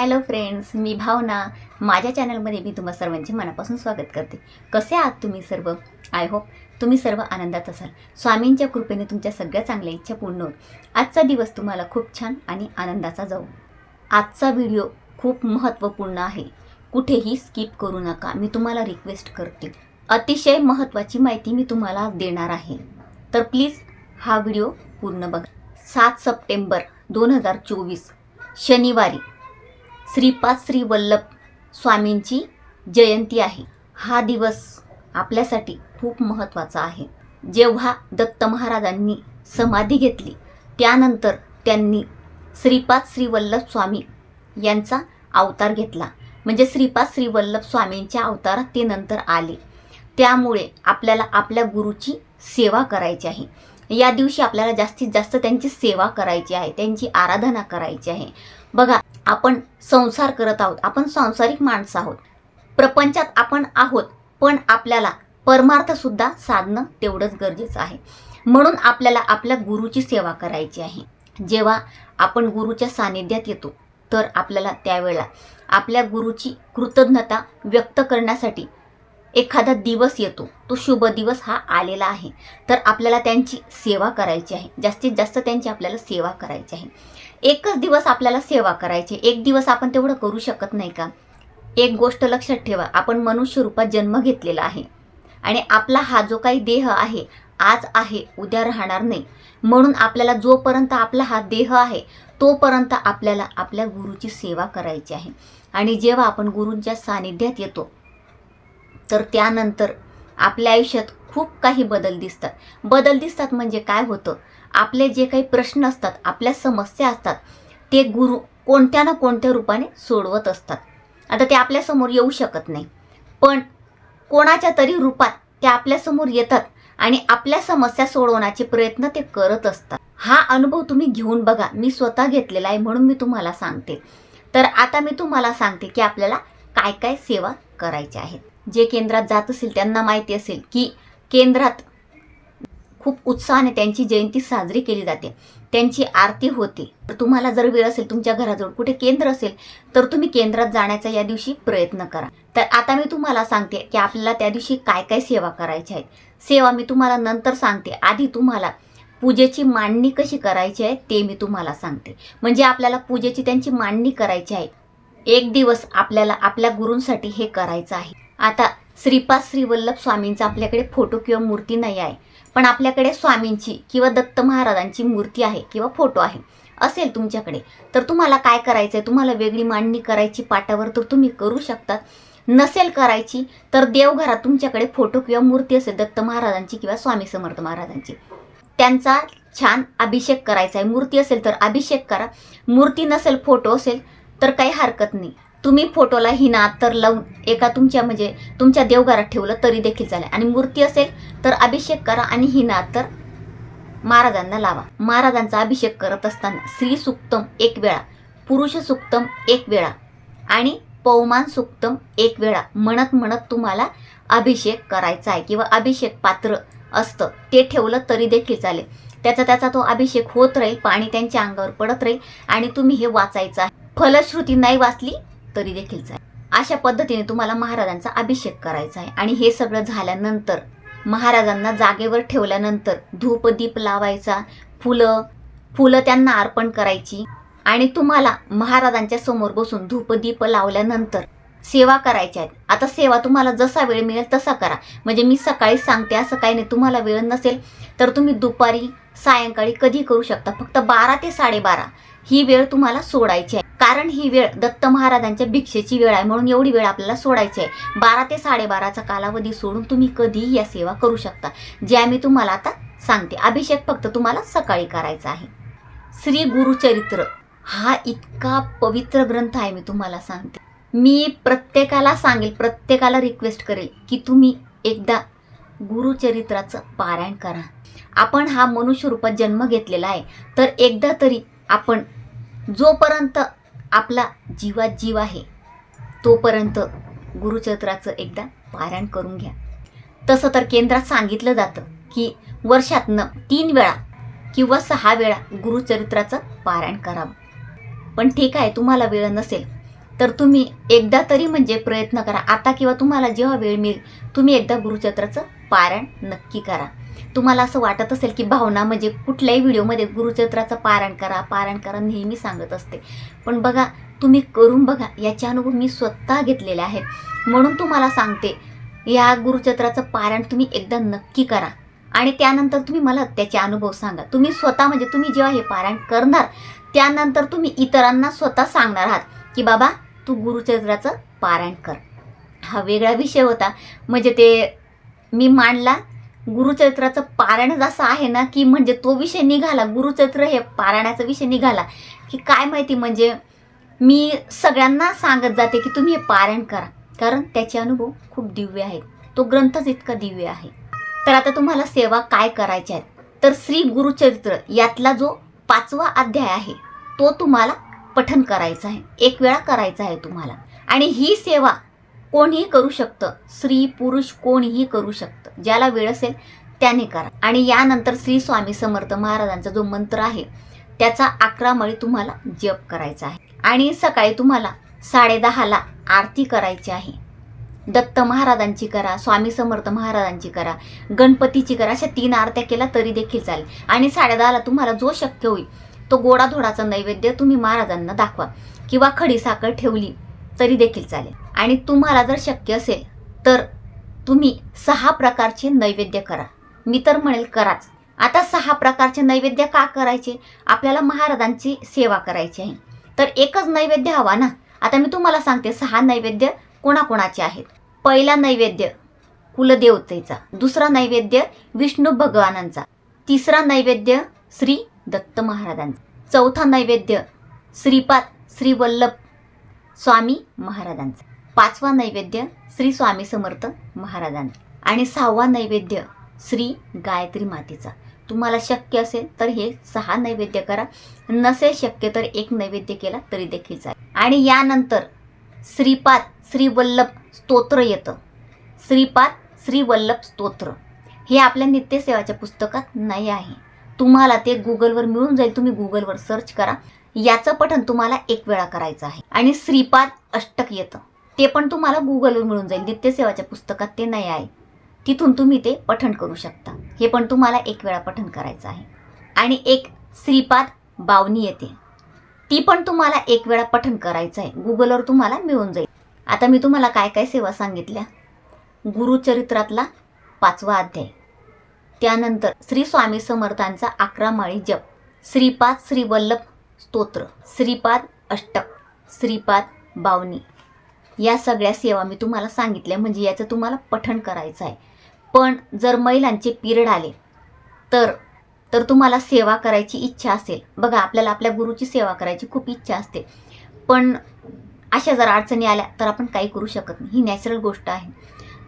Hello friends मी भावना. माझ्या चॅनलमध्ये मी तुम्हा सर्वांचे मनापासून स्वागत करते. कसे आहात तुम्ही सर्व? आय होप तुम्ही सर्व आनंदात असाल. स्वामींच्या कृपेने तुमच्या सगळ्या चांगल्या इच्छा पूर्ण होत. आजचा दिवस तुम्हाला खूप छान आणि आनंदाचा जाऊ. आजचा व्हिडिओ खूप महत्त्वपूर्ण आहे. कुठेही स्किप करू नका. मी तुम्हाला रिक्वेस्ट करते. अतिशय महत्त्वाची माहिती मी तुम्हाला देणार आहे. तर प्लीज हा व्हिडिओ पूर्ण बघा. सात सप्टेंबर दोन हजार चोवीस शनिवारी. श्रीपाद श्री वल्लभ स्वामींची जयंती आहे. हा दिवस आपल्यासाठी खूप महत्त्वाचा आहे. जेव्हा दत्त महाराजांनी समाधी घेतली त्यानंतर त्यांनी श्रीपाद श्री वल्लभ स्वामी यांचा अवतार घेतला. म्हणजे श्रीपाद श्री वल्लभ स्वामींच्या अवतारात ते नंतर आले. त्यामुळे आपल्याला आपल्या गुरुची सेवा करायची आहे. या दिवशी आपल्याला जास्तीत जास्त त्यांची सेवा करायची आहे त्यांची आराधना करायची आहे. बघा आपण संसार करत आहोत आपण सांसारिक माणसं आहोत. प्रपंचात आपण आहोत पण आपल्याला परमार्थसुद्धा साधणं तेवढंच गरजेचं आहे. म्हणून आपल्याला आपल्या गुरुची सेवा करायची आहे. जेव्हा आपण गुरुच्या सानिध्यात येतो तर आपल्याला त्यावेळेला आपल्या गुरुची कृतज्ञता व्यक्त करण्यासाठी एखादा दिवस येतो तो शुभ दिवस हा आलेला आहे. तर आपल्याला त्यांची सेवा करायची आहे. जास्तीत जास्त त्यांची आपल्याला सेवा करायची आहे. एकच दिवस आपल्याला सेवा करायची आहे. एक दिवस आपण तेवढं करू शकत नाही का? एक गोष्ट लक्षात ठेवा. आपण मनुष्य रूपात जन्म घेतलेला आहे. आणि आपला हा जो काही देह आहे आज आहे उद्या राहणार नाही. म्हणून आपल्याला जोपर्यंत आपला हा देह आहे तोपर्यंत आपल्याला आपल्या गुरुची सेवा करायची आहे. आणि जेव्हा आपण गुरूंच्या सानिध्यात येतो तर त्यानंतर आपल्या आयुष्यात खूप काही बदल दिसतात. बदल दिसतात म्हणजे काय होतं? आपले जे काही प्रश्न असतात आपल्या समस्या असतात ते गुरु कोणत्या ना कोणत्या रूपाने सोडवत असतात. आता ते आपल्यासमोर येऊ शकत नाही. पण कोणाच्या तरी रूपात ते आपल्यासमोर येतात आणि आपल्या समस्या सोडवण्याचे प्रयत्न ते करत असतात. हा अनुभव तुम्ही घेऊन बघा. मी स्वतः घेतलेला आहे म्हणून मी तुम्हाला सांगते. तर आता मी तुम्हाला सांगते की आपल्याला काय काय सेवा करायच्या आहेत. जे केंद्रात जात असेल त्यांना माहिती असेल की केंद्रात खूप उत्साहाने त्यांची जयंती साजरी केली जाते. त्यांची आरती होते. तर तुम्हाला जर वेळ असेल तुमच्या घराजवळ कुठे केंद्र असेल तर तुम्ही केंद्रात जाण्याचा या दिवशी प्रयत्न करा. तर आता मी तुम्हाला सांगते की आपल्याला त्या दिवशी काय काय सेवा करायच्या आहेत सेवा मी तुम्हाला नंतर सांगते. आधी तुम्हाला पूजेची मांडणी कशी करायची आहे ते मी तुम्हाला सांगते. म्हणजे आपल्याला पूजेची त्यांची मांडणी करायची आहे. एक दिवस आपल्याला आपल्या गुरूंसाठी हे करायचं आहे. आता श्रीपाद श्रीवल्लभ स्वामींचा आपल्याकडे फोटो किंवा मूर्ती नाही आहे. पण आपल्याकडे स्वामींची किंवा दत्त महाराजांची मूर्ती आहे किंवा फोटो आहे. असेल तुमच्याकडे. तर तुम्हाला काय करायचं आहे तुम्हाला वेगळी मांडणी करायची पाटावर तर तुम्ही करू शकता. नसेल करायची तर देवघरात तुमच्याकडे फोटो किंवा मूर्ती असेल दत्त महाराजांची किंवा स्वामी समर्थ महाराजांची. त्यांचा छान अभिषेक करायचा आहे मूर्ती असेल तर अभिषेक करा. मूर्ती नसेल फोटो असेल तर काही हरकत नाही. तुम्ही फोटोला हिना तर लावून एका तुमच्या म्हणजे तुमच्या देवघरात ठेवलं तरी देखील चालेल. आणि मूर्ती असेल तर अभिषेक करा आणि हिना तर महाराजांना लावा. महाराजांचा अभिषेक करत असताना स्त्री सुक्तम एक वेळा पुरुष सुक्तम एक वेळा आणि पौमान सुक्तम एक वेळा म्हणत म्हणत तुम्हाला अभिषेक करायचा आहे किंवा अभिषेक पात्र असतं ते ठेवलं तरी देखील चालेल. त्याचा त्याचा तो अभिषेक होत राहील पाणी त्यांच्या अंगावर पडत राहील आणि तुम्ही हे वाचायचं आहे. फलश्रुती नाही वाचली तरी देखील चालेल. अशा पद्धतीने तुम्हाला महाराजांचा अभिषेक करायचा आहे. आणि हे सगळं झाल्यानंतर महाराजांना जागेवर ठेवल्यानंतर धूप दीप लावायचा फुलं फुलं त्यांना अर्पण करायची. आणि तुम्हाला महाराजांच्या समोर बसून धूपदीप लावल्यानंतर सेवा करायच्या आहेत. आता सेवा तुम्हाला जसा वेळ मिळेल तसा करा. म्हणजे मी सकाळी सांगते असं काही नाही तुम्हाला वेळ नसेल तर तुम्ही दुपारी सायंकाळी कधी करू शकता. फक्त बारा ते साडेबारा ही वेळ तुम्हाला सोडायची आहे. कारण ही वेळ दत्त महाराजांच्या भिक्षेची वेळ आहे म्हणून एवढी वेळ आपल्याला सोडायची आहे. बारा ते साडेबाराचा कालावधी सोडून तुम्ही कधीही या सेवा करू शकता. ज्या मी तुम्हाला आता सांगते अभिषेक फक्त तुम्हाला सकाळी करायचा आहे. श्री गुरुचरित्र हा इतका पवित्र ग्रंथ आहे मी तुम्हाला सांगते. मी प्रत्येकाला सांगेल प्रत्येकाला रिक्वेस्ट करेल की तुम्ही एकदा गुरुचरित्राचं पारायण करा. आपण हा मनुष्य रूपात जन्म घेतलेला आहे तर एकदा तरी आपण जोपर्यंत आपला जीवात जीव आहे तोपर्यंत गुरुचरित्राचं एकदा पारायण करून घ्या. तसं तर केंद्रात सांगितलं जातं की वर्षातनं तीन वेळा किंवा सहा वेळा गुरुचरित्राचं पारायण करावं. पण ठीक आहे तुम्हाला वेळ नसेल तर तुम्ही एकदा तरी म्हणजे प्रयत्न करा. आता किंवा तुम्हाला जेव्हा वेळ मिळेल तुम्ही एकदा गुरुचत्राचं पारायण नक्की करा. तुम्हाला असं वाटत असेल की भावना म्हणजे कुठल्याही व्हिडिओमध्ये गुरुचत्राचं पारायण करा पारायण करा नेहमी सांगत असते. पण बघा तुम्ही करून बघा याचे अनुभव मी स्वतः घेतलेले आहेत. म्हणून तुम्हाला सांगते या गुरुचत्राचं पारायण तुम्ही एकदा नक्की करा. आणि त्यानंतर तुम्ही मला त्याचे अनुभव सांगा. तुम्ही स्वतः म्हणजे तुम्ही जेव्हा हे पारायण करणार त्यानंतर तुम्ही इतरांना स्वतः सांगणार आहात की बाबा तू गुरुचरित्राचं पारायण कर. हा वेगळा विषय होता. म्हणजे ते मी मांडला गुरुचरित्राचं पारायणच असं आहे ना की म्हणजे तो विषय निघाला गुरुचरित्र हे पारायणाचा विषय निघाला की काय माहिती म्हणजे मी सगळ्यांना सांगत जाते की तुम्ही हे पारायण करा. कारण त्याचे अनुभव खूप दिव्य आहेत. तो ग्रंथच इतका दिव्य आहे. तर आता तुम्हाला सेवा काय करायच्या आहेत तर श्री गुरुचरित्र यातला जो पाचवा अध्याय आहे तो तुम्हाला पठन करायचं आहे. एक वेळा करायचं आहे तुम्हाला. आणि ही सेवा कोणीही करू शकतं. स्त्री पुरुष कोणीही करू शकतं. ज्याला वेळ असेल त्याने करा. आणि यानंतर श्री स्वामी समर्थ महाराजांचा जो मंत्र आहे त्याचा अकरा मळी तुम्हाला जप करायचा आहे. आणि सकाळी तुम्हाला साडेदहाला आरती करायची आहे. दत्त महाराजांची करा स्वामी समर्थ महाराजांची करा गणपतीची करा अशा तीन आरत्या केल्या तरी देखील चालेल. आणि साडेदहाला तुम्हाला जो शक्य होईल तो गोडाधोडाचा नैवेद्य तुम्ही महाराजांना दाखवा किंवा खडी साखर ठेवली तरी देखील चालेल. आणि तुम्हाला जर शक्य असेल तर तुम्ही सहा प्रकारचे नैवेद्य करा. मी तर म्हणेल कराच. आता सहा प्रकारचे नैवेद्य का करायचे? आपल्याला महाराजांची सेवा करायची आहे. तर एकच नैवेद्य हवा ना? आता मी तुम्हाला सांगते सहा नैवेद्य कोणाकोणाचे आहेत? पहिला नैवेद्य कुलदेवतेचा दुसरा नैवेद्य विष्णू भगवानांचा तिसरा नैवेद्य श्री दत्त महाराजांचा. चौथा नैवेद्य श्रीपाद श्री वल्लभ स्वामी महाराजांचा. पाचवा नैवेद्य श्री स्वामी समर्थ महाराजांचा. आणि सहावा नैवेद्य श्री गायत्री मातेचा. तुम्हाला शक्य असेल तर हे सहा नैवेद्य करा. नसेल शक्य तर एक नैवेद्य केला तरी देखील चालेल. आणि यानंतर श्रीपाद श्री वल्लभ स्तोत्र येतं. श्रीपाद श्री वल्लभ स्तोत्र. हे आपल्या नित्यसेवाच्या पुस्तकात नाही आहे. तुम्हाला ते गुगलवर मिळून जाईल तुम्ही गुगलवर सर्च करा. याचं पठण तुम्हाला एक वेळा करायचं आहे. आणि श्रीपाद अष्टक येतं. ते पण तुम्हाला गुगलवर मिळून जाईल. नित्यसेवाच्या पुस्तकात ते नाही आहे. तिथून तुम्ही ते पठण करू शकता. हे पण तुम्हाला एक वेळा पठण करायचं आहे. आणि एक श्रीपाद बावनी येते. ती पण तुम्हाला एक वेळा पठण करायचं आहे. गुगलवर तुम्हाला मिळून जाईल. आता मी तुम्हाला काय काय सेवा सांगितल्या? गुरुचरित्रातला पाचवा अध्याय. त्यानंतर श्री स्वामी समर्थांचा अकरा माळी जप. श्रीपाद श्रीवल्लभ स्तोत्र. श्रीपाद अष्टक. श्रीपाद बावनी. या सगळ्या सेवा मी तुम्हाला सांगितल्या म्हणजे याचं तुम्हाला पठण करायचं आहे. पण जर महिलांचे पिरियड आले तर तर तुम्हाला सेवा करायची इच्छा असेल. बघा आपल्याला आपल्या गुरुची सेवा करायची खूप इच्छा असते. पण अशा जर अडचणी आल्या तर आपण काही करू शकत नाही. ही नॅचरल गोष्ट आहे.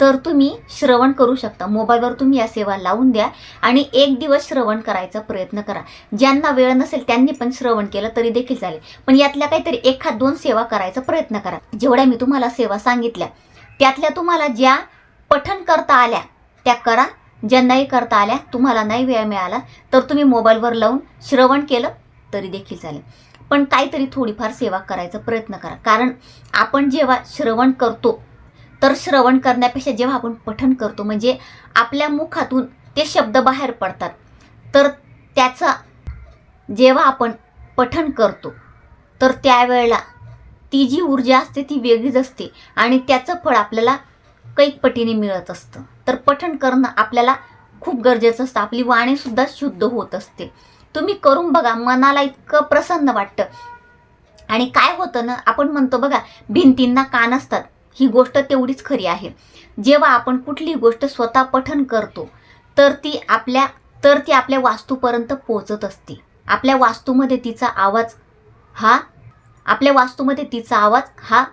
तर तुम्ही श्रवण करू शकता. मोबाईलवर तुम्ही या सेवा लावून द्या आणि एक दिवस श्रवण करायचा प्रयत्न करा. ज्यांना वेळ नसेल त्यांनी पण श्रवण केलं तरी देखील चालेल. पण यातल्या काहीतरी एखाद दोन सेवा करायचा प्रयत्न करा. जेवढ्या मी तुम्हाला सेवा सांगितल्या त्यातल्या तुम्हाला ज्या पठण करता आल्या त्या करा. ज्या नाही करता आल्या तुम्हाला नाही वेळ मिळाला तर तुम्ही मोबाईलवर लावून श्रवण केलं तरी देखील चालेल. पण काहीतरी थोडीफार सेवा करायचा प्रयत्न करा. कारण आपण जेव्हा श्रवण करतो तर श्रवण करण्यापेक्षा जेव्हा आपण पठन करतो म्हणजे आपल्या मुखातून ते शब्द बाहेर पडतात. तर त्याचा जेव्हा आपण पठण करतो तर त्यावेळेला ती जी ऊर्जा असते ती वेगळीच असते आणि त्याचं फळ आपल्याला कैक पटीने मिळत असतं. तर पठन करणं आपल्याला खूप गरजेचं असतं. आपली वाणीसुद्धा शुद्ध होत असते. तुम्ही करून बघा मनाला इतकं प्रसन्न वाटतं. आणि काय होतं ना आपण म्हणतो बघा भिंतींना कान असतात. ही गोष्ट तेवढीच खरी आहे. जेव्हा आपण कुठली गोष्ट स्वतः पठन करतो तर ती आपल्या तर ती आपल्या वास्तूपर्यंत पोहोचत असते. आपल्या वास्तूमध्ये तिचा आवाज हा आपल्या वास्तूमध्ये तिचा आवाज हा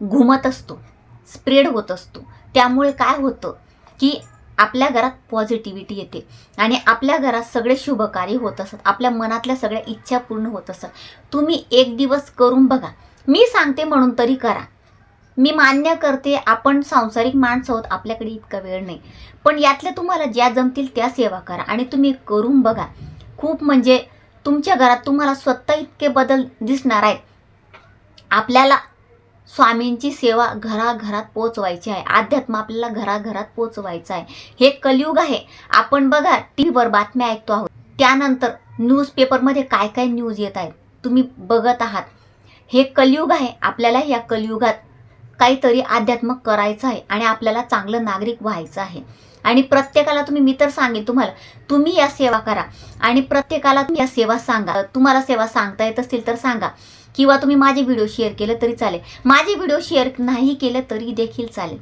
घुमत असतो स्प्रेड होत असतो. त्यामुळे काय होतं की आपल्या घरात पॉझिटिव्हिटी येते आणि आपल्या घरात सगळे शुभकार्य होत असतात आपल्या मनातल्या सगळ्या इच्छा पूर्ण होत असतात तुम्ही एक दिवस करून बघा. मी सांगते म्हणून तरी करा. मी मान्य करते आपण सांसारिक माणसं आहोत आपल्याकडे इतका वेळ नाही. पण यातल्या तुम्हाला ज्या जमतील त्या सेवा करा आणि तुम्ही करून बघा. खूप म्हणजे तुमच्या घरात तुम्हाला स्वतः इतके बदल दिसणार आहेत. आपल्याला स्वामींची सेवा घराघरात पोचवायची आहे. अध्यात्म आपल्याला घराघरात पोचवायचं आहे. हे कलियुग आहे. आपण बघा टी व्हीवर बातम्या ऐकतो आहोत. त्यानंतर न्यूजपेपरमध्ये काय काय न्यूज येत आहेत तुम्ही बघत आहात. हे कलियुग आहे. आपल्याला या कलियुगात काहीतरी आध्यात्मक करायचं आहे आणि आपल्याला चांगलं नागरिक व्हायचं आहे. आणि प्रत्येकाला तुम्ही मी तर सांगेन तुम्हाला तुम्ही या सेवा करा. आणि प्रत्येकाला तुम्ही या सेवा सांगा. तुम्हाला सेवा सांगता येत असतील तर सांगा. किंवा तुम्ही माझे व्हिडिओ शेअर केले तरी चालेल. माझे व्हिडिओ शेअर नाही केले तरी देखील चालेल.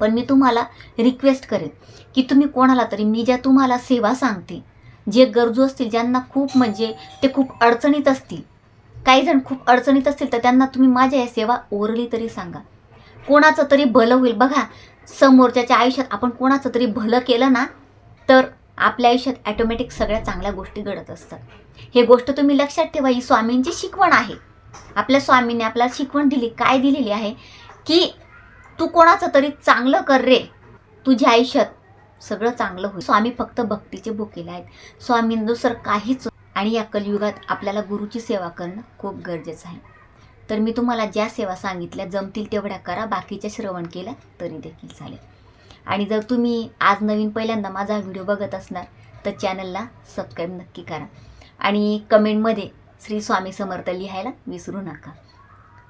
पण मी तुम्हाला रिक्वेस्ट करेन की तुम्ही कोणाला तरी मी ज्या तुम्हाला सेवा सांगते जे गरजू असतील ज्यांना खूप म्हणजे ते खूप अडचणीत असतील काही जण खूप अडचणीत असतील तर त्यांना तुम्ही माझ्या या सेवा ओरली तरी सांगा. कोणाचं तरी भलं होईल. बघा समोरच्याच्या आयुष्यात आपण कोणाचं तरी भलं केलं ना तर आपल्या आयुष्यात ॲटोमॅटिक सगळ्या चांगल्या गोष्टी घडत असतात. हे गोष्ट तुम्ही लक्षात ठेवा ही स्वामींची शिकवण आहे. आपल्या स्वामींनी आपल्याला शिकवण दिली काय दिलेली आहे? की तू कोणाचं तरी चांगलं कर रे. तुझ्या आयुष्यात सगळं चांगलं होईल. स्वामी फक्त भक्तीचे भुकेले आहेत. स्वामी दुसरं काहीच आणि या कलियुगात आपल्याला गुरुची सेवा करणं खूप गरजेचं आहे. तर मी तुम्हाला ज्या सेवा सांगितल्या जमतील तेवढ्या करा बाकीच्या श्रवण केल्या तरी देखील चालेल. आणि जर तुम्ही आज नवीन पहिल्यांदा माझा व्हिडिओ बघत असणार तर चॅनलला सबस्क्राईब नक्की करा. आणि कमेंटमध्ये श्री स्वामी समर्थ लिहायला विसरू नका.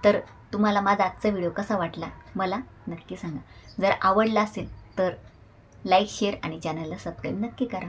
तर तुम्हाला माझा आजचा व्हिडिओ कसा वाटला मला नक्की सांगा. जर आवडला असेल तर लाईक शेअर आणि चॅनलला सबस्क्राईब नक्की करा.